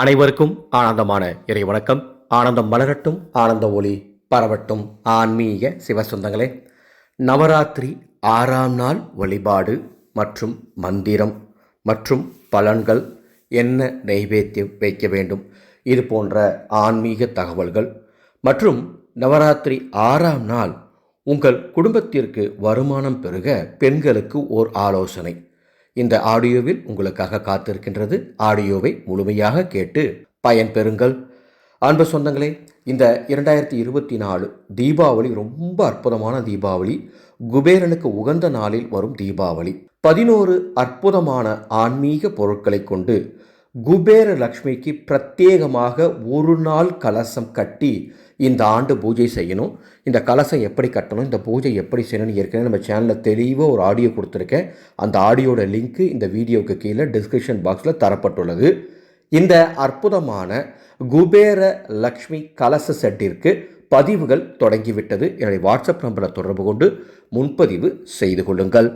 அனைவருக்கும் ஆனந்தமான இறை வணக்கம். ஆனந்தம் மலரட்டும் ஆனந்த ஒளி பரவட்டும். ஆன்மீக சிவசொந்தங்களே நவராத்திரி ஆறாம் நாள் வழிபாடு மற்றும் மந்திரம் மற்றும் பலன்கள் என்ன நைவேத்தியம் வைக்க வேண்டும்? இது போன்ற ஆன்மீக தகவல்கள் மற்றும் நவராத்திரி ஆறாம் நாள் உங்கள் குடும்பத்திற்கு வருமானம் பெருக பெண்களுக்கு ஓர் ஆலோசனை. இந்த ஆடியோவில் உங்களுக்காக காத்திருக்கின்றது ஆடியோவை முழுமையாக கேட்டு பயன்பெறுங்கள். அன்பு சொந்தங்களே இந்த இரண்டாயிரத்தி இருபத்தி நாலு தீபாவளி ரொம்ப அற்புதமான தீபாவளி. குபேரனுக்கு உகந்த நாளில் வரும் தீபாவளி. பதினோரு அற்புதமான ஆன்மீக பொருட்களை கொண்டு குபேர லக்ஷ்மிக்கு பிரத்யேகமாக ஒரு நாள் கலசம் கட்டி இந்த ஆண்டு பூஜை செய்யணும். இந்த கலசம் எப்படி கட்டணும்? இந்த பூஜை எப்படி செய்யணும்னு ஏற்கனவே நம்ம சேனலில் தெளிவாக ஒரு ஆடியோ கொடுத்துருக்கேன். அந்த ஆடியோட லிங்க்கு இந்த வீடியோவுக்கு கீழே டிஸ்கிரிப்ஷன் பாக்ஸில் தரப்பட்டுள்ளது. இந்த அற்புதமான குபேர லக்ஷ்மி கலச செட்டிற்கு பதிவுகள் தொடங்கிவிட்டது. என்னுடைய வாட்ஸ்அப் நம்பரை தொடர்பு கொண்டு முன்பதிவு செய்து கொள்ளுங்கள்.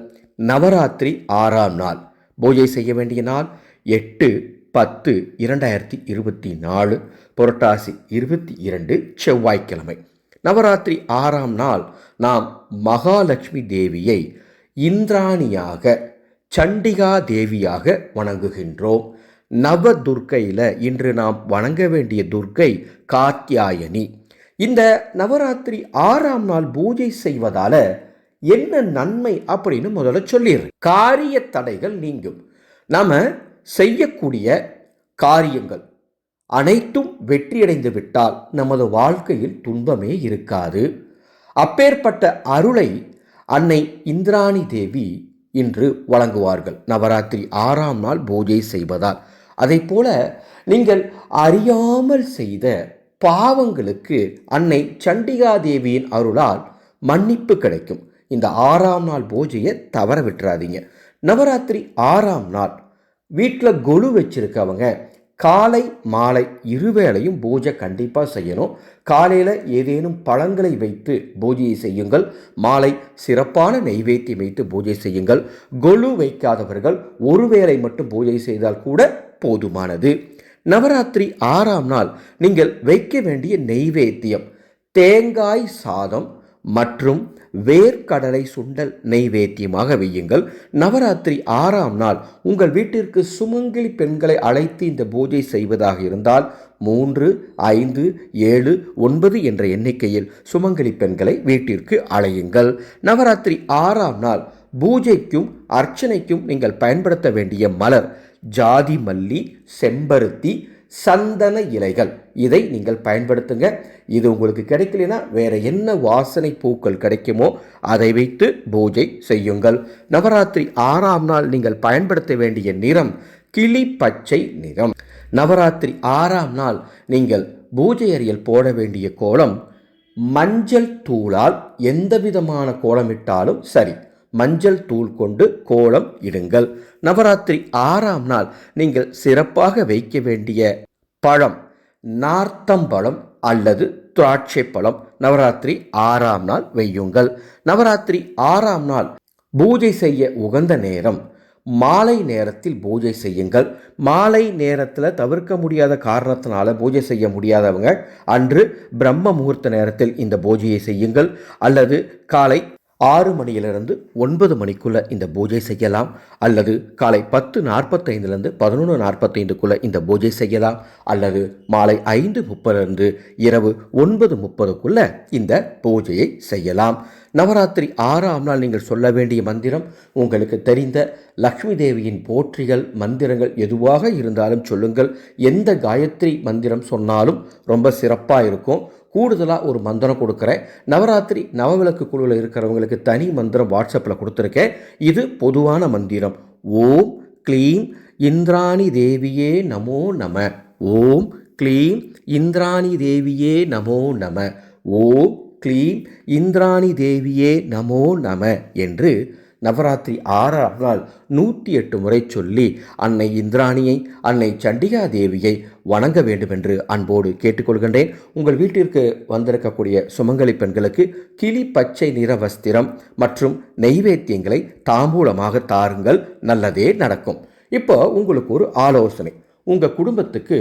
நவராத்திரி ஆறாம் நாள். பூஜை செய்ய வேண்டிய நாள் எட்டு பத்து இரண்டாயிரத்தி இருபத்தி நாலு புரட்டாசி இருபத்தி இரண்டு செவ்வாய்க்கிழமை. நவராத்திரி ஆறாம் நாள் நாம் மகாலட்சுமி தேவியை இந்திராணியாக சண்டிகா தேவியாக வணங்குகின்றோம். நவ துர்க்கையில் இன்று நாம் வணங்க வேண்டிய துர்க்கை காத்தியாயனி இந்த நவராத்திரி ஆறாம் நாள் பூஜை செய்வதால என்ன நன்மை அப்படின்னு முதல்ல சொல்லிடுறேன். காரிய தடைகள் நீங்கும். நாம செய்யக்கூடிய காரியங்கள் அனைத்தும் வெற்றியடைந்து விட்டால் நமது வாழ்க்கையில் துன்பமே இருக்காது. அப்பேற்பட்ட அருளை அன்னை இந்திராணி தேவி இன்று வழங்குவார்கள். நவராத்திரி ஆறாம் நாள் பூஜை செய்வதால். அதை போல நீங்கள் அறியாமல் செய்த பாவங்களுக்கு அன்னை சண்டிகா தேவியின் அருளால் மன்னிப்பு கிடைக்கும். இந்த ஆறாம் நாள் பூஜையை தவற விட்டுறாதீங்க. நவராத்திரி ஆறாம் நாள் வீட்டில் கொலு வச்சிருக்கவங்க காலை மாலை இருவேளையும் பூஜை கண்டிப்பாக செய்யணும். காலையில் ஏதேனும் பழங்களை வைத்து பூஜையை செய்யுங்கள். மாலை சிறப்பான நெய்வேத்தியம் வைத்து பூஜை செய்யுங்கள். கொலு வைக்காதவர்கள் ஒருவேளை மட்டும் பூஜை செய்தால் கூட போதுமானது. நவராத்திரி ஆறாம் நாள் நீங்கள் வைக்க வேண்டிய நெய்வேத்தியம் தேங்காய் சாதம் மற்றும் வேர்க்கடலை சுண்டல் நெய்வேத்தியமாக வையுங்கள். நவராத்திரி ஆறாம் நாள் உங்கள் வீட்டிற்கு சுமங்கலி பெண்களை அழைத்து இந்த பூஜை செய்வதாக இருந்தால் மூன்று ஐந்து ஏழு ஒன்பது என்ற எண்ணிக்கையில் சுமங்கலி பெண்களை வீட்டிற்கு அழையுங்கள். நவராத்திரி ஆறாம் நாள் பூஜைக்கும் அர்ச்சனைக்கும் நீங்கள் பயன்படுத்த வேண்டிய மலர் ஜாதி மல்லி செம்பருத்தி சந்தன இலைகள். இதை நீங்கள் பயன்படுத்துங்க. இது உங்களுக்கு கிடைக்கலனா வேறு என்ன வாசனை பூக்கள் கிடைக்குமோ அதை வைத்து பூஜை செய்யுங்கள். நவராத்திரி ஆறாம் நாள் நீங்கள் பயன்படுத்த வேண்டிய நிறம் கிளி பச்சை நிறம். நவராத்திரி ஆறாம் நாள் நீங்கள் பூஜை அறையில் போட வேண்டிய கோலம் மஞ்சள் தூளால் எந்த விதமான கோலமிட்டாலும் சரி. மஞ்சள் தூள் கொண்டு கோலம் இடுங்கள். நவராத்திரி ஆறாம் நாள் நீங்கள் சிறப்பாக வைக்க வேண்டிய பழம் நார்த்தம்பழம் அல்லது திராட்சை பழம் நவராத்திரி ஆறாம் நாள் வையுங்கள். நவராத்திரி ஆறாம் நாள் பூஜை செய்ய உகந்த நேரம். மாலை நேரத்தில் பூஜை செய்யுங்கள். மாலை நேரத்தில் தவிர்க்க முடியாத காரணத்தினால பூஜை செய்ய முடியாதவங்க அன்று பிரம்ம முகூர்த்த நேரத்தில் இந்த பூஜையை செய்யுங்கள். அல்லது காலை ஆறு மணியிலிருந்து ஒன்பது மணிக்குள்ளே இந்த பூஜை செய்யலாம். அல்லது காலை பத்து நாற்பத்தைந்துலேருந்து பதினொன்று நாற்பத்தைந்துக்குள்ளே இந்த பூஜை செய்யலாம். அல்லது மாலை ஐந்து முப்பதுலேருந்து இரவு ஒன்பது முப்பதுக்குள்ளே இந்த பூஜையை செய்யலாம். நவராத்திரி ஆறாம் நாள் நீங்கள் சொல்ல வேண்டிய மந்திரம் உங்களுக்கு தெரிந்த லக்ஷ்மி தேவியின் போற்றிகள் மந்திரங்கள் எதுவாக இருந்தாலும் சொல்லுங்கள். எந்த காயத்ரி மந்திரம் சொன்னாலும் ரொம்ப சிறப்பாக இருக்கும். கூடுதலாக ஒரு மந்திரம் கொடுக்குறேன். நவராத்திரி நவவிளக்கு குழுவில் இருக்கிறவங்களுக்கு தனி மந்திரம் வாட்ஸ்அப்பில் கொடுத்துருக்கேன். இது பொதுவான மந்திரம். ஓம் க்ளீம் இந்திராணி தேவியே நமோ நம. ஓம் க்ளீம் இந்திராணி தேவியே நமோ நம. ஓம் க்ளீம் இந்திராணி தேவியே நமோ நம என்று நவராத்திரி ஆறாம் நாள் நூற்றி எட்டு முறை சொல்லி அன்னை இந்திராணியை அன்னை சண்டிகா தேவியை வணங்க வேண்டுமென்று அன்போடு கேட்டுக்கொள்கின்றேன். உங்கள் வீட்டிற்கு வந்திருக்கக்கூடிய சுமங்கலி பெண்களுக்கு கிளி பச்சை நிற வஸ்திரம் மற்றும் நெய்வேத்தியங்களை தாம்பூலமாக தாருங்கள். நல்லதே நடக்கும். இப்போ உங்களுக்கு ஒரு ஆலோசனை. உங்கள் குடும்பத்துக்கு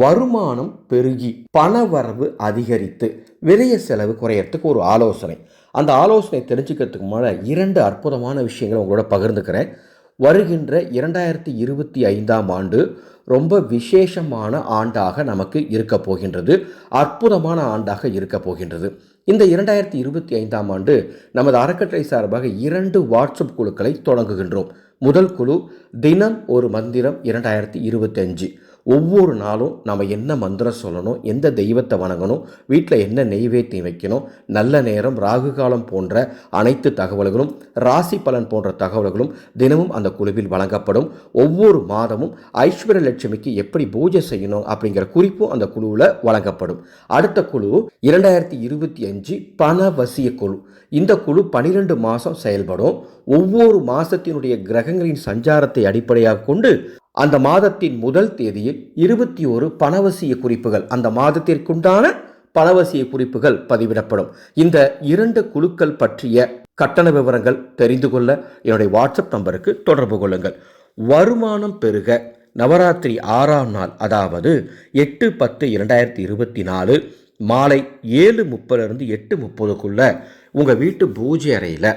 வருமானம் பெருகி பணவரவு அதிகரித்து விரைய செலவு குறையறதுக்கு ஒரு ஆலோசனை. அந்த ஆலோசனை தெரிஞ்சுக்கிறதுக்கு முன்னால் இரண்டு அற்புதமான விஷயங்களை உங்களோட பகிர்ந்துக்கிறேன். வருகின்ற இரண்டாயிரத்தி இருபத்தி ஐந்தாம் ஆண்டு ரொம்ப விசேஷமான ஆண்டாக நமக்கு இருக்க போகின்றது. அற்புதமான ஆண்டாக இருக்க போகின்றது. இந்த இரண்டாயிரத்தி இருபத்தி ஐந்தாம் ஆண்டு நமது அறக்கட்டளை சார்பாக இரண்டு வாட்ஸ்அப் குழுக்களை தொடங்குகின்றோம். முதல் குழு தினம் ஒரு மந்திரம் இரண்டாயிரத்தி இருபத்தஞ்சு ஒவ்வொரு நாளும் நம்ம என்ன மந்திரம் சொல்லணும் எந்த தெய்வத்தை வணங்கணும் வீட்டில் என்ன நெய்வேத்தியம் வைக்கணும் நல்ல நேரம் ராகு காலம் போன்ற அனைத்து தகவல்களும் ராசி பலன் போன்ற தகவல்களும் தினமும் அந்த குழுவில் வழங்கப்படும். ஒவ்வொரு மாதமும் ஐஸ்வர்ய லட்சுமிக்கு எப்படி பூஜை செய்யணும் அப்படிங்கிற குறிப்பும் அந்த குழுவில் வழங்கப்படும். அடுத்த குழு இரண்டாயிரத்தி இருபத்தி அஞ்சு பணவசிய குழு. இந்த குழு பனிரெண்டு மாதம் செயல்படும். ஒவ்வொரு மாதத்தினுடைய கிரகங்களின் சஞ்சாரத்தை அடிப்படையாக கொண்டு அந்த மாதத்தின் முதல் தேதியில் இருபத்தி ஒரு பணவசிய குறிப்புகள் அந்த மாதத்திற்குண்டான பணவசிய குறிப்புகள் பதிவிடப்படும். இந்த இரண்டு குழுக்கள் பற்றிய கட்டண விவரங்கள் தெரிந்து கொள்ள என்னுடைய வாட்ஸ்அப் நம்பருக்கு தொடர்பு கொள்ளுங்கள். வருமானம் பெருக நவராத்திரி ஆறாம் நாள் அதாவது எட்டு பத்து இரண்டாயிரத்தி இருபத்தி நாலு மாலை ஏழு முப்பதுலேருந்து எட்டு முப்பதுக்குள்ள உங்கள் வீட்டு பூஜை அறையில்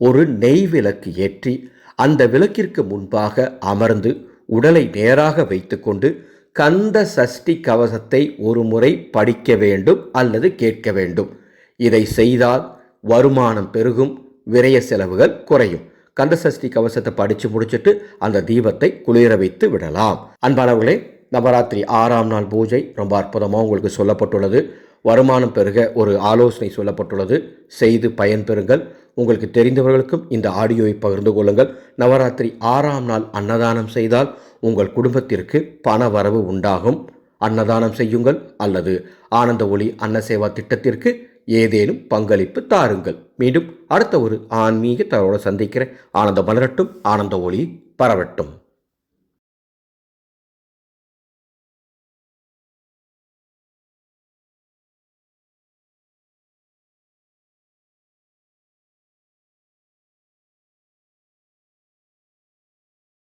ஒரு நெய் விளக்கு ஏற்றி அந்த விளக்கிற்கு முன்பாக அமர்ந்து உடலை நேராக வைத்துக்கொண்டு கந்த சஷ்டி கவசத்தை ஒரு முறை படிக்க வேண்டும் அல்லது கேட்க வேண்டும். இதை செய்தால் வருமானம் பெருகும் விரய செலவுகள் குறையும். கந்த சஷ்டி கவசத்தை படித்து முடிச்சுட்டு அந்த தீபத்தை குளிர வைத்து விடலாம். அன்பானவர்களே நவராத்திரி ஆறாம் நாள் பூஜை ரொம்ப அற்புதமாக உங்களுக்கு சொல்லப்பட்டுள்ளது. வருமானம் பெருக ஒரு ஆலோசனை சொல்லப்பட்டுள்ளது. செய்து பயன்பெறுங்கள் உங்களுக்கு தெரிந்தவர்களுக்கும் இந்த ஆடியோவை பகிர்ந்து கொள்ளுங்கள். நவராத்திரி ஆறாம் நாள் அன்னதானம் செய்தால் உங்கள் குடும்பத்திற்கு பண வரவு உண்டாகும். அன்னதானம் செய்யுங்கள் அல்லது ஆனந்த ஒளி அன்ன சேவா திட்டத்திற்கு ஏதேனும் பங்களிப்பு தாருங்கள். மீண்டும் அடுத்த ஒரு ஆன்மீக தரோடு சந்திக்கிற ஆனந்த மலரட்டும் ஆனந்த ஒளி பரவட்டும்.